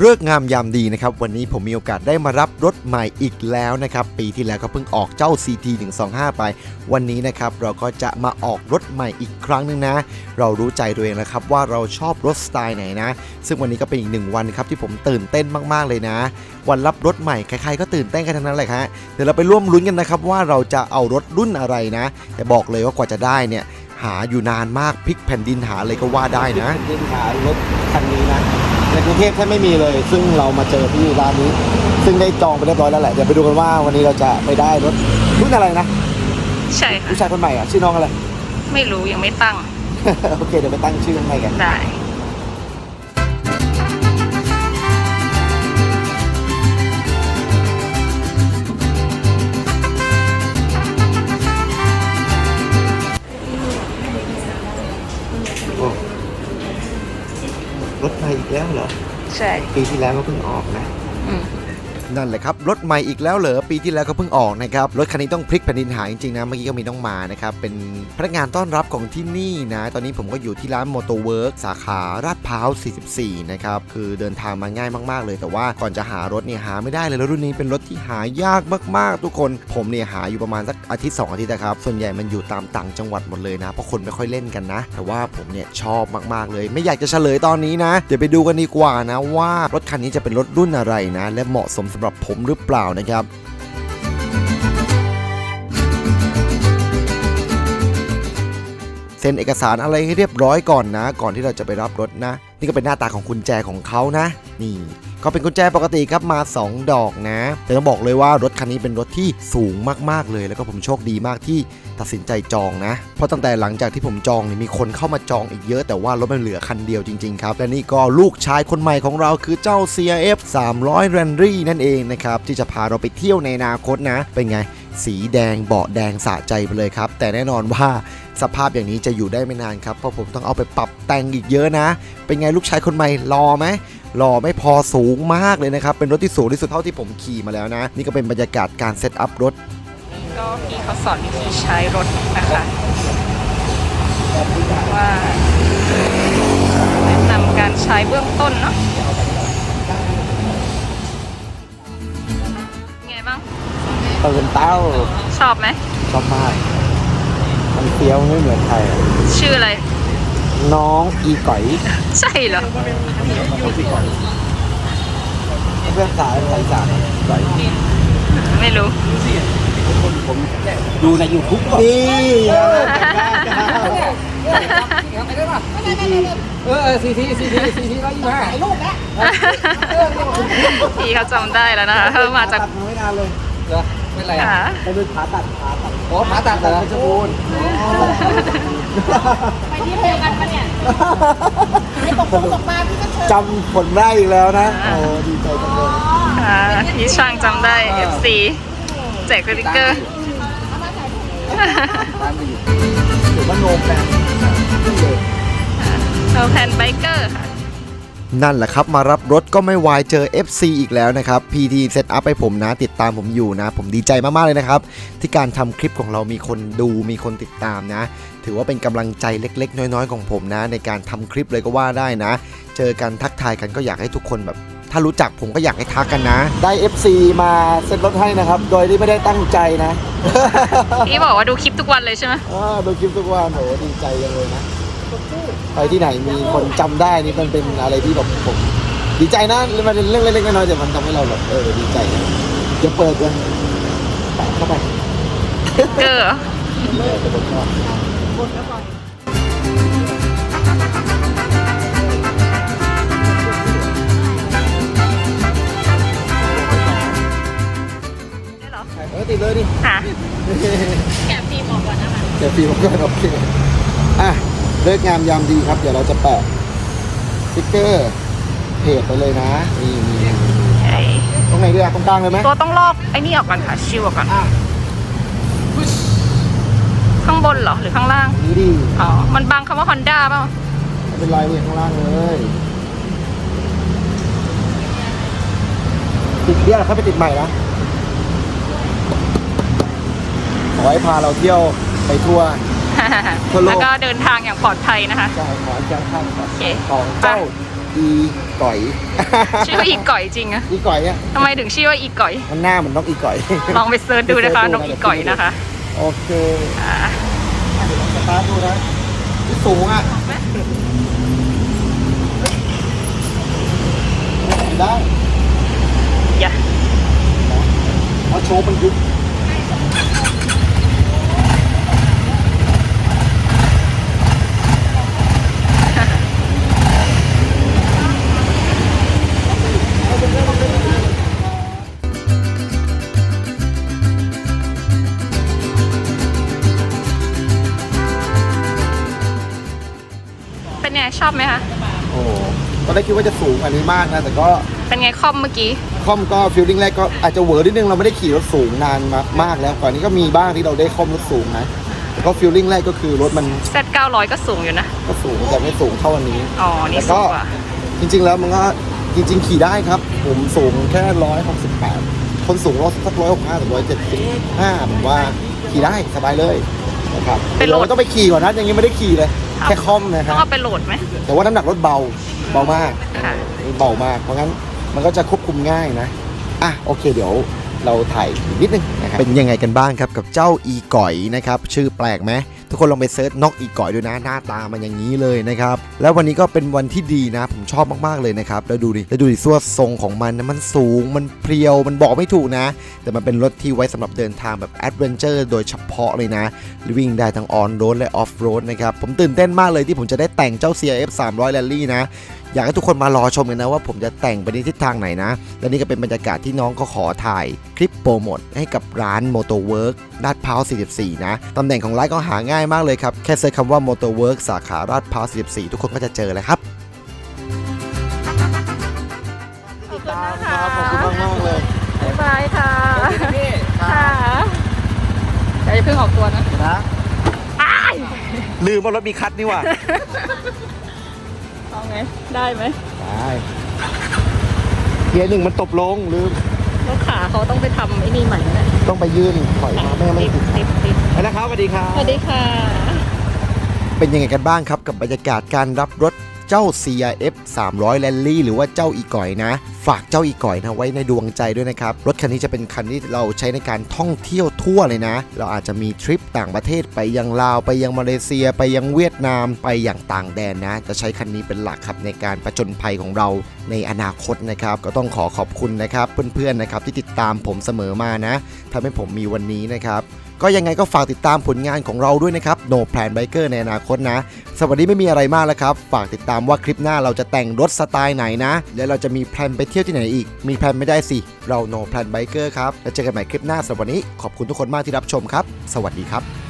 เลิกษ์งามยามดีนะครับ วันนี้ผมมีโอกาสได้มารับรถใหม่อีกแล้วนะครับ ปีที่แล้วก็เพิ่งออกเจ้า CT 125 ไป วันนี้นะครับเราก็จะมาออกรถใหม่อีกครั้งหนึ่งนะ เรารู้ใจตัวเองแล้วครับว่าเราชอบรถสไตล์ไหนนะ ซึ่งวันนี้ก็เป็นอีกหนึ่งวันครับที่ผมตื่นเต้นมากๆเลยนะ วันรับรถใหม่ใครๆก็ตื่นเต้นกันทั้งนั้นเลยฮะเดี๋ยวเราไปร่วมลุ้นกันนะครับว่าเราจะเอารถรุ่นอะไรนะ แต่บอกเลยว่ากว่าจะได้เนี่ยหาอยู่นานมากพลิกแผ่นดินหาอะไรก็ว่าได้นะเดินหารถคันนี้นะ ในกรุงเทพแทบไม่มีเลย ซึ่งเรามาเจอที่ร้านนี้ ซึ่งได้จองไปเรียบร้อยแล้วแหละเดี๋ยวไปดูกันว่าวันนี้เราจะไปได้รถรุ่นอะไรนะใช่ค่ะผู้ชายคนใหม่อะชื่อน้องอะไร ไม่รู้ยังไม่ตั้ง โอเคเดี๋ยวไปตั้งชื่อให้กัน ได้ รถใหม่อีกแล้วเหรอ ใช่ ปีที่แล้วก็เพิ่งออกนะ อืม นั่นแหละครับ รถใหม่อีกแล้วเหรอปีที่แล้วก็เพิ่งออกนะครับ รถคันนี้ต้องพลิกแผ่นดินหาจริงๆนะ เมื่อกี้ก็มีน้องมานะครับ เป็นพนักงานต้อนรับของที่นี่นะ ตอนนี้ผมก็อยู่ที่ร้าน m o t o w o r k สาขาราดพร้าว 44 นะครับ คือเดินทางมาง่ายมากๆเลย แต่ว่าก่อนจะหารถเนี่ยหาไม่ได้เลยแล้วรุ่นนี้เป็นรถที่หายากมากๆ ทุกคนผมเนี่ยหาอยู่ประมาณสักอาทิตย์ 2 อาทิตย์นะครับส่วนใหญ่มันอยู่ตามต่างจังหวัดหมดเลยนะเพราะคนไม่ค่อยเล่นกันนะ แต่ว่าผมเนี่ยชอบมากๆเลย ไม่อยากจะเฉลยตอนนี้นะ เดี๋ยวไปดูกันดีกว่านะว่ารถคันนี้จะเป็นรถรุ่นอะไรนะ และเหมาะสมสำหรับผมหรือเปล่านะครับเซ็นเอกสารอะไรให้เรียบร้อยก่อนนะ ก่อนที่เราจะไปรับรถนะ นี่ก็เป็นหน้าตาของกุญแจของเขานะ นี่ก็เป็นกุญแจปกติครับมา 2 ดอกนะ แต่ต้องบอกเลยว่ารถคันนี้เป็นรถที่สูงมากๆเลย แล้วก็ผมโชคดีมากที่ตัดสินใจจองนะ เพราะตั้งแต่หลังจากที่ผมจองนี่มีคนเข้ามาจองอีกเยอะ แต่ว่ารถมันเหลือคันเดียวจริงๆครับ และนี่ก็ลูกชายคนใหม่ของเราคือเจ้า CRF 300 r a n d y นั่นเองนะครับที่จะพาเราไปเที่ยวในอนาคตนะ เป็นไงสีแดงเบาะแดงสะใจไปเลยครับ แต่แน่นอนว่า สภาพอย่างนี้จะอยู่ได้ไม่นานครับเพราะผมต้องเอาไปปรับแต่งอีกเยอะนะ เป็นไงลูกชายคนใหม่รอไหมรอไม่พอสูงมากเลยนะครับ เป็นรถที่สูงที่สุดเท่าที่ผมขี่มาแล้วนะ นี่ก็เป็นบรรยากาศการเซตอัพรถก็พี่เขาสอนวิธีใช้รถนะคะว่าแนะนำการใช้เบื้องต้นเนาะไงบ้างตื่นเต้าชอบไหมชอบมากมัน เฟี้ยวไม่เหมือนใครอะชื่ออะไร น้องอีก๋อยใช่เหรอ เพื่อนสายสายสามก๋อยไม่รู้ ดูในยูทูบนี่เออซีทีซีทีซีทีร้อยยี่สิบห้าลูกแล้วพี่เขาจำได้แล้วนะคะเขามาจากตัดไม่นานเลยเหรอ ไม่ไรขาไปดูผ่าตัดผ่าตัดโอ้ผ่าตัดเหรอเพชรบูรณ์ไปที่เดียวกันปะเนี่ยไม่ตกลงตกมาพี่ก็เชิญจำผลได้อีกแล้วนะโอ้ดีใจจังเลยอ่าพี่ช่างจำได้ FC แจกสติกเกอร์ตามไปอยู่ถือว่าโนมแฟนขึ้นเลยเราแพนไบเกอร์ค่ะ นั่นแหละครับ มารับรถก็ไม่วายเจอ FC อีกแล้วนะครับ PT เซตอัพให้ผมนะ ติดตามผมอยู่นะ ผมดีใจมาก ๆ เลยนะครับ ที่การทำคลิปของเรามีคนดูมีคนติดตามนะ ถือว่าเป็นกำลังใจเล็ก ๆ น้อย ๆ ของผมนะ ในการทำคลิปเลยก็ว่าได้นะ เจอกันทักทายกันก็อยากให้ทุกคนแบบ ถ้ารู้จักผมก็อยากให้ทักกันนะ ได้ FC มาเซ็นรถให้นะครับ โดยที่ไม่ได้ตั้งใจนะ พี่บอกว่าดูคลิปทุกวันเลยใช่ไหมอ่าดูคลิปทุกวันโหดีใจจังเลยนะ ไปที่ไหนมีคนจำได้นี่มันเป็นอะไรที่แบบผม ดีใจนะมันเป็นเรื่องเล็กๆน้อยๆแต่มันทำให้เราแบบเออดีใจนะจะเปิดกันแปะเข้าไปเกอร์เหรอเออแต่ผมชอบได้เหรอเออติดเลยดิค่ะแกะฟิล์มออกก่อนนะคะเดี๋ยวฟิล์มก็โอเคอะเลิกงามยามดีครับ เดี๋ยวเราจะแปะสติ๊กเกอร์เพจไปเลยนะนี่นี่ตรงไหนดีอะตรงกลางเลยไหมตัวต้องลอกไอ้นี่ออกก่อนค่ะชิวออกก่อนอะข้างบนเหรอหรือข้างล่าง นี่ดีอ๋อ มันบังคำว่า Honda เปล่าไม่เป็นไรเนี่ยข้างล่างเลยติดเดียเขาไปติดใหม่นะขอให้พาเราเที่ยวไปทั่ว ทั่วโลก แล้วก็เดินทางอย่างปลอดภัยนะคะใช่ขอให้แจ้งข้างโอเค ของเจ้าอีก่อย ชื่อว่าอีก่อยจริงอะอีก่อยอะทำไมถึงชื่อว่าอีก่อย มันหน้าเหมือนนกอีก่อย ลองไปเซิร์ชดูนะคะนกอีก่อยนะคะโอเคอ่าอะเดี๋ยวลองสตาร์ทดูนะที่สูงอะได้อย่าเพราะโชว์มันยุบ ไงชอบไหมคะ โอ้ตอนแรกคิดว่าจะสูงอันนี้มากนะ แต่ก็เป็นไงคอมเมื่อกี้คอมก็ฟิลลิ่งแรกก็อาจจะเหวอร์นิดนึงเราไม่ได้ขี่รถสูงนานมามากแล้วก่อนนี้ก็มีบ้างที่เราได้คอมรถสูงนะแต่ก็ฟิลลิ่งแรกก็คือรถมัน Z 900ก็สูงอยู่นะ ก็สูงแต่ไม่สูงเท่าอันนี้อ๋อ นี่แล้วก็สูงกว่า จริง ๆ แล้วมันก็จริง ๆ ขี่ได้ครับ ผมสูงแค่ร้อยหกสิบแปดคนสูงรถสักร้อยหกห้าถึงร้อยเจ็ดสิบห้าผมว่าขี่ได้สบายเลย นะครับเป็นรถเราต้องไปขี่ก่อนนะยังไม่ได้ขี่เลยแค่คอมนะคต้อรังบเอาไปโหลดไหมแต่ว่าน้ำหนักรถเบาเบามาก ค่ะ เบามาก เพราะงั้นมันก็จะควบคุมง่ายนะ อะโอเคเดี๋ยวเราถ่ายอีกนิดนึงนะครับ เป็นยังไงกันบ้างครับกับเจ้าอีก่อยนะครับ ชื่อแปลกไหม ทุกคนลองไปเซิร์ชนกอีก่อยดูนะหน้าตามันอย่างนี้เลยนะครับ แล้ววันนี้ก็เป็นวันที่ดีนะ ผมชอบมากๆเลยนะครับ แล้วดูดิแล้วดูดิส่วนทรงของมันนะมันสูงมันเพรียวมันบอกไม่ถูกนะ แต่มันเป็นรถที่ไว้สำหรับเดินทางแบบแอดเวนเจอร์โดยเฉพาะเลยนะวิ่งได้ทั้งออนโรดและออฟโรดนะครับผมตื่นเต้นมากเลยที่ผมจะได้แต่งเจ้า CRF 300 Rally นะอยากให้ทุกคนมารอชมกันนะว่าผมจะแต่งไปในทิศทางไหนนะ และนี่ก็เป็นบรรยากาศที่น้องก็ขอถ่ายคลิปโปรโมทให้กับร้าน Motor Work ลาดพร้าว 44 นะ ตำแหน่งของร้านก็หาง่ายมากเลยครับ แค่เซิร์ชคำว่า Motor Work สาขาลาดพร้าว 44 ทุกคนก็จะเจอเลยครับขอบคุณนะคคะรับขอบคุณมากมากๆเลยบ๊ายบายค่ะค่ะอย่าเพิ่งออกตัวนะนะลืมว่ารถมีคัดนี่หว่า เอาไง ได้ไหมได้เกียร์หนึ่งมันตบลงลืมรถขาเขาต้องไปทำไอ้นี่ใหม่นะต้องไปยื่นถอยมาไม่งั้นไม่ติดติดติดติดไปนะครับสวัสดีครับ สวัสดีค่ะ เป็นยังไงกันบ้างครับกับบรรยากาศการรับรถ เจ้า CRF 300 Rally หรือว่าเจ้าอีก่อยนะ ฝากเจ้าอีก่อยนะไว้ในดวงใจด้วยนะครับ รถคันนี้จะเป็นคันที่เราใช้ในการท่องเที่ยวทั่วเลยนะ เราอาจจะมีทริปต่างประเทศไปยังลาวไปยังมาเลเซีย ไปยังเวียดนามไปอย่างต่างแดนนะ จะใช้คันนี้เป็นหลักครับในการประจนภัยของเราในอนาคตนะครับ ก็ต้องขอขอบคุณนะครับเพื่อนๆนะครับที่ติดตามผมเสมอมานะทำให้ผมมีวันนี้นะครับ ก็ยังไงก็ฝากติดตามผลงานของเราด้วยนะครับ No Plan Biker ในอนาคตนะสวัสดีไม่มีอะไรมากแล้วครับ ฝากติดตามว่าคลิปหน้าเราจะแต่งรถสไตล์ไหนนะ แล้วเราจะมีแพลนไปเที่ยวที่ไหนอีก มีแพลนไม่ได้สิ เรา No Plan Biker ครับ แล้วเจอกันใหม่คลิปหน้าสำหรับวันนี้ ขอบคุณทุกคนมากที่รับชมครับ สวัสดีครับ